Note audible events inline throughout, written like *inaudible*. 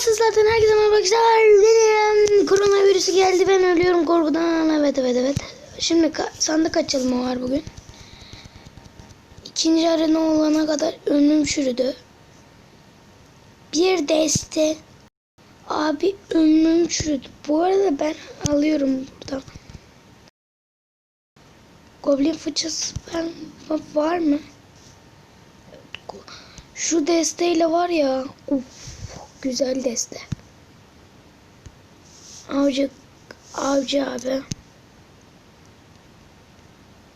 sizlerden herkese merhaba arkadaşlar. Benim koronavirüsü geldi ben ölüyorum korkudan. Evet evet evet. Şimdi sandık açılımı var bugün. İkinci arena olana kadar önüm çürüdü. Bir deste. Abi önüm çürüdü. Bu arada ben alıyorum buradan. Goblin fıçısı ben var mı? Şu desteyle var ya. Uf, güzel deste. Avcı avcı abi.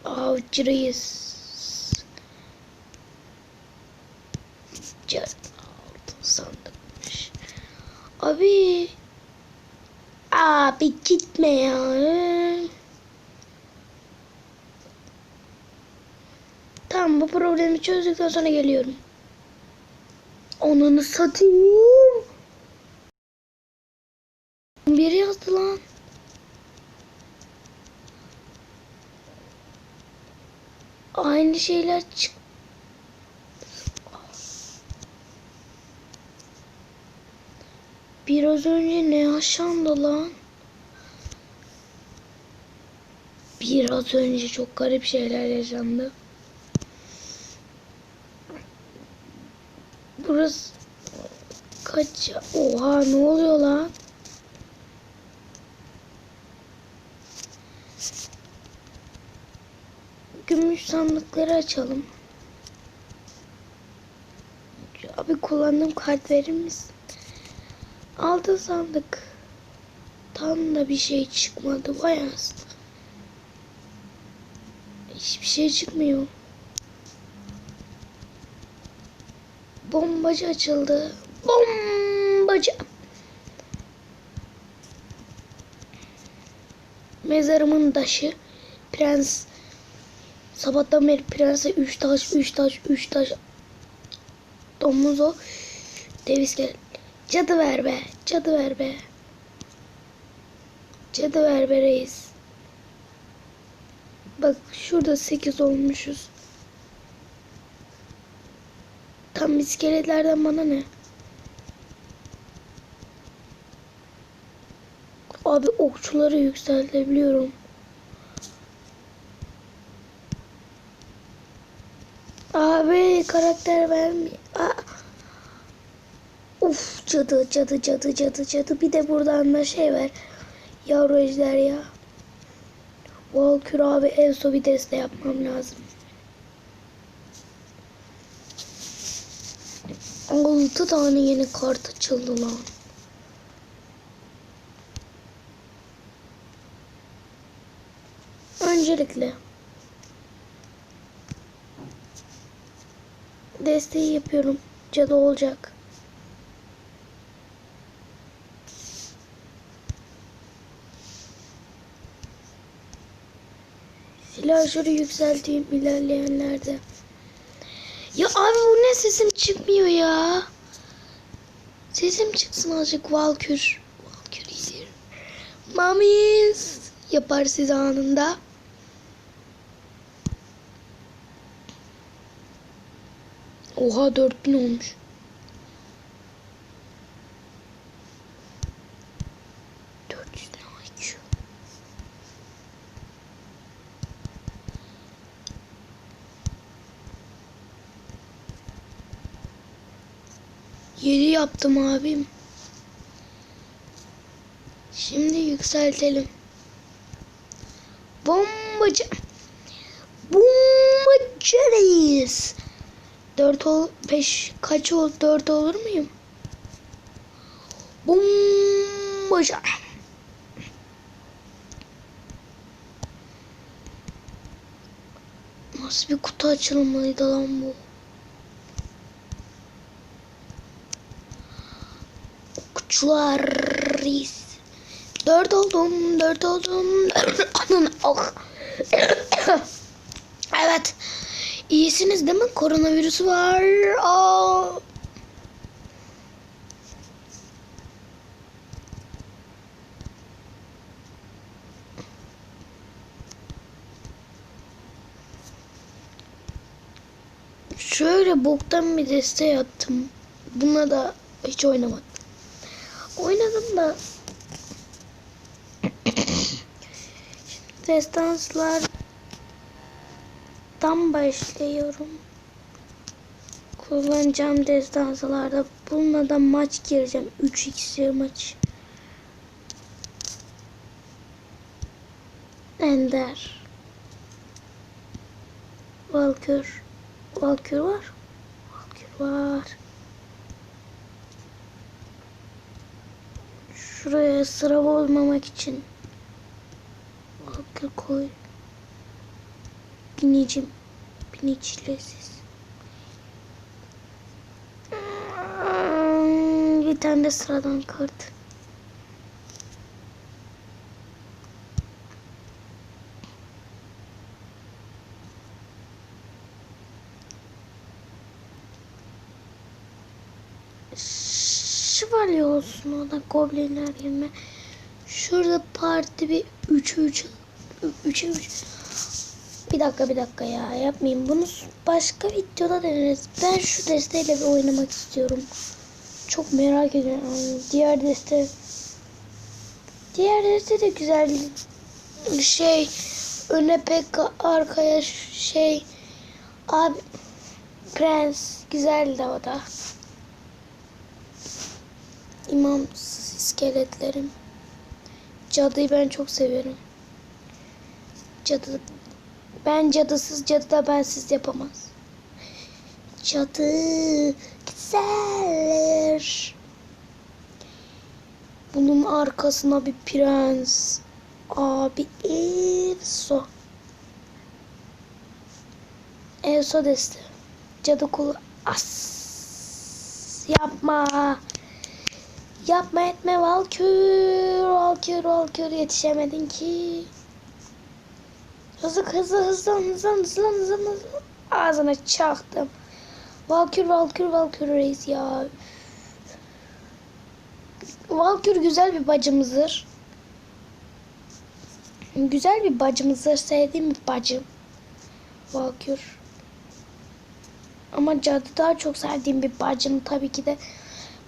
Avcıyız. Can sandıkmış. Abi. Abi gitme ya. Tamam bu problemi çözdükten sonra geliyorum. Ananı satayım. Aynı şeyler çık. Biraz önce ne yaşandı lan? Biraz önce çok garip şeyler yaşandı. Burası kaç? Oha ne oluyor lan? Gümüş sandıkları açalım. Abi kullandığım kart verir misin? Altın sandık. Tam da bir şey çıkmadı. Vay aslında. Hiçbir şey çıkmıyor. Bombacı açıldı. Bombacı. Mezarımın taşı. Prens. Sabahtan beri prense 3 taş, 3 taş, 3 taş. Domuz o. Dev iskelet. Cadı ver be. Cadı ver be. Cadı ver be reis. Bak şurada 8 olmuşuz. Tam iskeletlerden bana ne? Abi okçuları yükseltebiliyorum. Abi karakter vermiyor. Uf cadı cadı cadı cadı cadı. Bir de buradan da şey ver. Yavru ejder ya. Valkür abi en son bir deste yapmam lazım. Altı tane yeni kart açıldı lan. Öncelikle desteği yapıyorum. Cadı olacak. Silahları yükselteyim ilerleyenlerde. Ya abi bu ne sesim çıkmıyor ya. Sesim çıksın azıcık Valkür. Valkür iyidir. Mamis yapar size anında. Oha 4000 olmuş. Yeri yaptım abim. Şimdi yükseltelim. Bombacı. Bombacı reis. 4 ol 5 kaç ol 4 olur muyum? Bombaca. Nasıl bir kutu açılmalıydı lan bu? Kutular. Dört oldum, dört oldum. *coughs* Anın, oh. *coughs* evet. İyisiniz değil mi? Koronavirüsü var. Aa. Şöyle boktan bir desteği attım. Buna da hiç oynamadım. oynadım da. *coughs* Şimdi destanslardan başlıyorum. Kullanacağım destanslarda bununla da maç gireceğim. 3x maç. Ender. Valkür. Valkür var. Valkür var. Şuraya sıra olmamak için. Valkür koy. Siz. Hmm, Bir tane de sıradan kart. Şövalye olsun o da goblinler yerine. Şurada parti bir 3'e 3 3'e 3 Bir dakika bir dakika ya yapmayayım. Bunu başka videoda deneriz. Ben şu desteğiyle bir oynamak istiyorum. Çok merak ediyorum. Diğer deste Diğer deste de güzel. Şey öne pek arkaya şey abi Prens güzeldi o da. İmam iskeletlerim. Cadıyı ben çok seviyorum. Cadı. Ben cadısız cadı da bensiz yapamaz. Cadı güzeller. Bunun arkasına bir prens. Abi Elso. Elso deste. Cadı kulu. As. Yapma. Yapma etme Valkür. Valkür Valkür yetişemedin ki. Hızlı hızlı hızlı hızlı hızlı hızlı hızlı. Ağzına çaktım. Valkür Valkür Valkür reis ya. Valkür güzel bir bacımızdır. Güzel bir bacımızdır. Sevdiğim bir bacım. Valkür. Ama cadı daha çok sevdiğim bir bacım tabii ki de.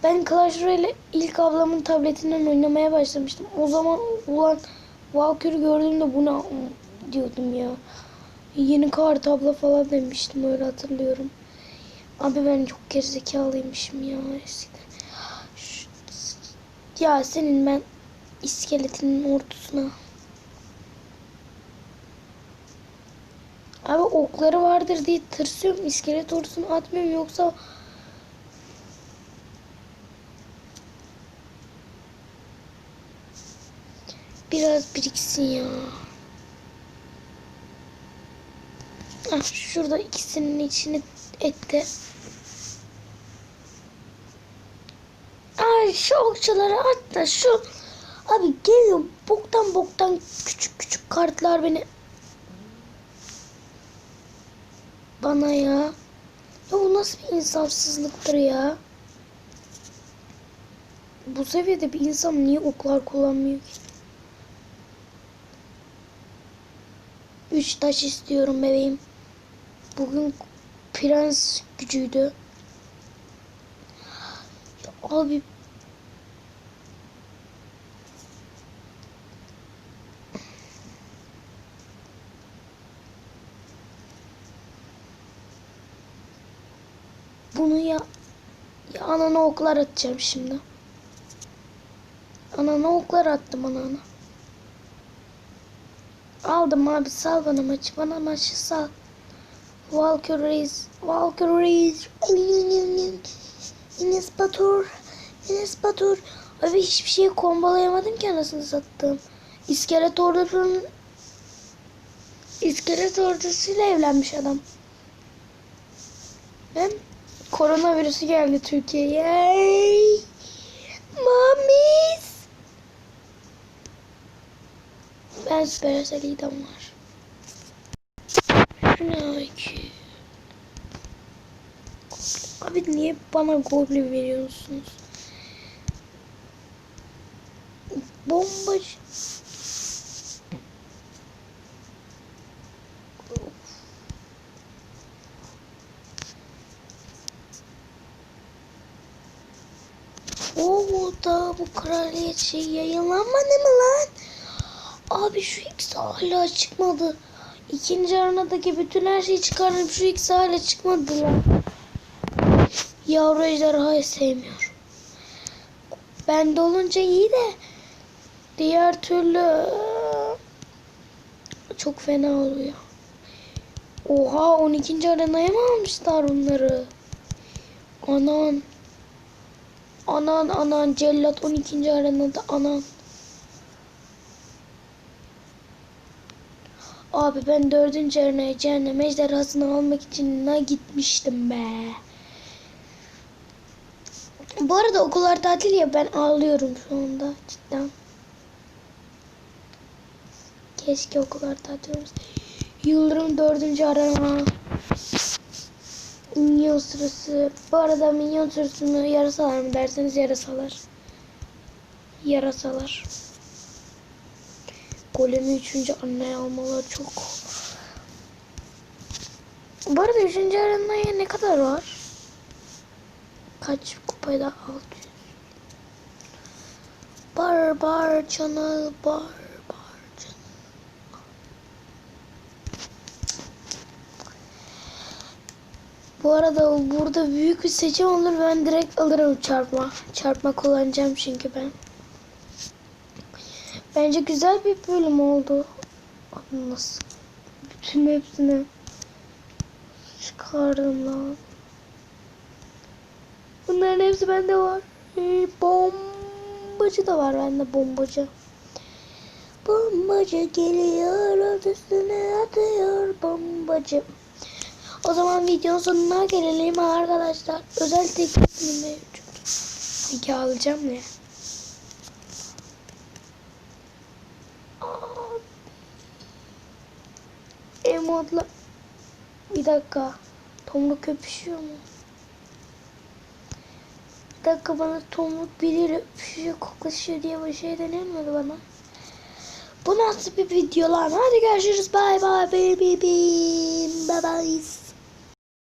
Ben Clash Royale ilk ablamın tabletinden oynamaya başlamıştım. O zaman ulan Valkyrie gördüğümde buna diyordum ya. Yeni kart abla falan demiştim öyle hatırlıyorum. Abi ben çok gerizekalıymışım ya eskiden. Şu- Ya senin ben iskeletinin ortasına. Abi okları vardır diye tırsıyorum. İskelet ordusunu atmıyorum yoksa Biraz biriksin ya. Ah, şurada ikisinin içini etti. Ay şu okçaları at da şu. Abi geliyor boktan boktan küçük küçük kartlar beni. Bana ya. Ya bu nasıl bir insafsızlıktır ya. Bu seviyede bir insan niye oklar kullanmıyor ki? Üç taş istiyorum bebeğim. Bugün prens gücüydü. Abi bunu ya, ya anana oklar atacağım şimdi. Anana oklar attım anana. Aldım abi sal bana maçı. Bana maçı sal. Valkyries. Valkyries. Enes Batur. Enes Batur. Abi hiçbir şeyi kombolayamadım ki anasını sattım. İskelet ordusunun İskelet ordusuyla evlenmiş adam. Ben koronavirüsü geldi Türkiye'ye. Mamis. Ben İdam var. Şu ne ki? Abi niye bana goblin veriyorsunuz? Bombacı. Oo YouTube'da bu kraliyet şey yayınlanmadı mı lan? Abi şu X hala çıkmadı. İkinci arenadaki bütün her şeyi çıkardım. Şu X hala çıkmadı lan. Yavru ejderhayı sevmiyorum. Bende olunca iyi de diğer türlü çok fena oluyor. Oha 12. arenaya mı almışlar onları? Anan. Anan anan cellat 12. arenada anan. Abi ben 4. arenaya cehennem ejderhasını almak için ne gitmiştim be. Bu arada okullar tatil ya ben ağlıyorum şu anda cidden. Keşke okullar tatil olsa. Yıldırım dördüncü arama. Minyon sırası. Bu arada minyon sırasını yarasalar mı derseniz yarasalar. Yarasalar. Golemi üçüncü anne almaları çok. Bu arada üçüncü arenaya ne kadar var? Kaç kupayla 600? Barbar channel barbar channel. Bu arada burada büyük bir seçim olur ben direkt alırım çarpma. Çarpma kullanacağım çünkü ben. Bence güzel bir bölüm oldu. Nasıl? Bütün hepsini çıkardım lan. Bunların hepsi bende var. Ee, bombacı da var bende bombacı. Bombacı geliyor üstüne atıyor bombacı. O zaman videonun sonuna gelelim arkadaşlar. Özel teklifim mevcut. Peki alacağım ya. Emotla. Bir dakika. Tomruk öpüşüyor mu? Dakika bana tomruk biriyle öpüşüyor, koklaşıyor diye bir şey denilmedi bana. Bu nasıl bir video lan? Hadi görüşürüz. Bye bye baby. Bye bye.